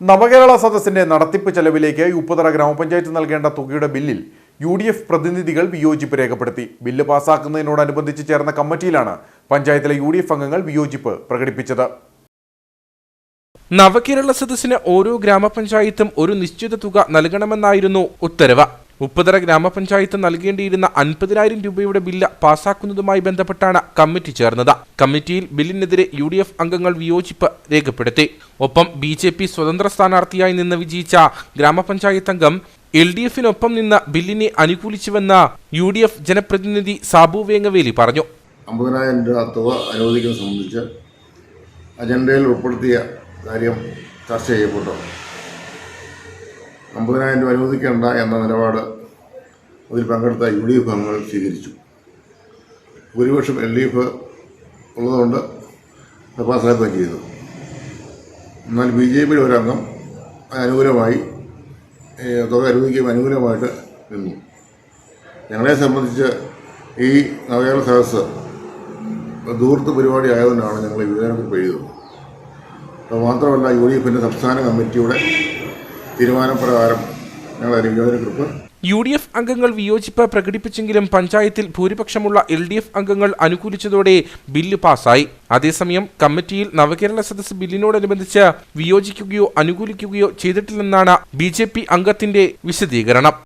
നവകേരള സദസ്സിന്റെ നടത്തിപ്പ് ചെലവിലേക്ക് ഉപ്പുതറ ഗ്രാമപഞ്ചായത്ത് നൽകേണ്ട തുകയുടെ ബില്ലിൽ യു ഡി എഫ് പ്രതിനിധികൾ വിയോജിപ്പ് രേഖപ്പെടുത്തി. ബില്ല് പാസാക്കുന്നതിനോടനുബന്ധിച്ച് ചേർന്ന കമ്മിറ്റിയിലാണ് പഞ്ചായത്തിലെ യു ഡി എഫ് അംഗങ്ങൾ വിയോജിപ്പ് പ്രകടിപ്പിച്ചത്. നവകേരള സദസ്സിന് ഓരോ ഗ്രാമപഞ്ചായത്തും ഒരു നിശ്ചിത തുക നൽകണമെന്നായിരുന്നു ഉത്തരവ്. ഉപ്പുതറ ഗ്രാമപഞ്ചായത്ത് നൽകേണ്ടിയിരുന്ന അൻപതിനായിരം രൂപയുടെ ബില്ല് പാസാക്കുന്നതുമായി ബന്ധപ്പെട്ടാണ് കമ്മിറ്റി ചേർന്നത്. കമ്മിറ്റിയിൽ ബില്ലിനെതിരെ യു ഡി എഫ് അംഗങ്ങൾ വിയോജിപ്പ് രേഖപ്പെടുത്തി. ഒപ്പം ബി ജെ പി സ്വതന്ത്ര സ്ഥാനാർത്ഥിയായി നിന്ന് വിജയിച്ച ഗ്രാമപഞ്ചായത്ത് അംഗം എൽ ഡി എഫിനൊപ്പം നിന്ന് ബില്ലിനെ അനുകൂലിച്ചുവെന്ന് യു ഡി എഫ് ജനപ്രതിനിധി സാബു വേങ്ങവേലി പറഞ്ഞു. അമ്പതിനായിരം രൂപ തുക അനുവദിക്കുന്നത് സംബന്ധിച്ച് അജണ്ടയിൽ ഉൾപ്പെടുത്തിയ കാര്യം ചർച്ച ചെയ്യപ്പെട്ടു. അമ്പതിനായിരം രൂപ അനുവദിക്കേണ്ട എന്ന നിലപാട് അതിൽ പങ്കെടുത്ത യു ഡി എഫ് അംഗങ്ങൾ സ്വീകരിച്ചു. ഭൂരിപക്ഷം എൽ ഡി എഫ് ഉള്ളതുകൊണ്ട് അത് പാസ്സാക്കുകയും ചെയ്തു. എന്നാൽ ബി ജെ പിയുടെ ഒരംഗം അനുകൂലമായി തുക അനുവദിക്കുകയും അനുകൂലമായിട്ട് നിന്നു. ഞങ്ങളെ സംബന്ധിച്ച് ഈ നവകേരള സദസ്സ് ദൂർത്ത് പരിപാടി ആയതുകൊണ്ടാണ് ഞങ്ങൾ വിവരങ്ങൾ എഴുതുന്നത് അപ്പോൾ മാത്രമല്ല യു ഡി എഫിന്റെ സംസ്ഥാന കമ്മിറ്റിയുടെ തീരുമാനപ്രകാരം ഞങ്ങൾ വിവരക്കുറിപ്പ് യു ഡി എഫ് അംഗങ്ങൾ വിയോജിപ്പ് പ്രകടിപ്പിച്ചെങ്കിലും പഞ്ചായത്തിൽ ഭൂരിപക്ഷമുള്ള എൽ ഡി എഫ് അംഗങ്ങൾ അനുകൂലിച്ചതോടെ ബില്ല് പാസായി. അതേസമയം കമ്മിറ്റിയിൽ നവകേരള സദസ് ബില്ലിനോടനുബന്ധിച്ച് വിയോജിക്കുകയോ അനുകൂലിക്കുകയോ ചെയ്തിട്ടില്ലെന്നാണ് ബി അംഗത്തിന്റെ വിശദീകരണം.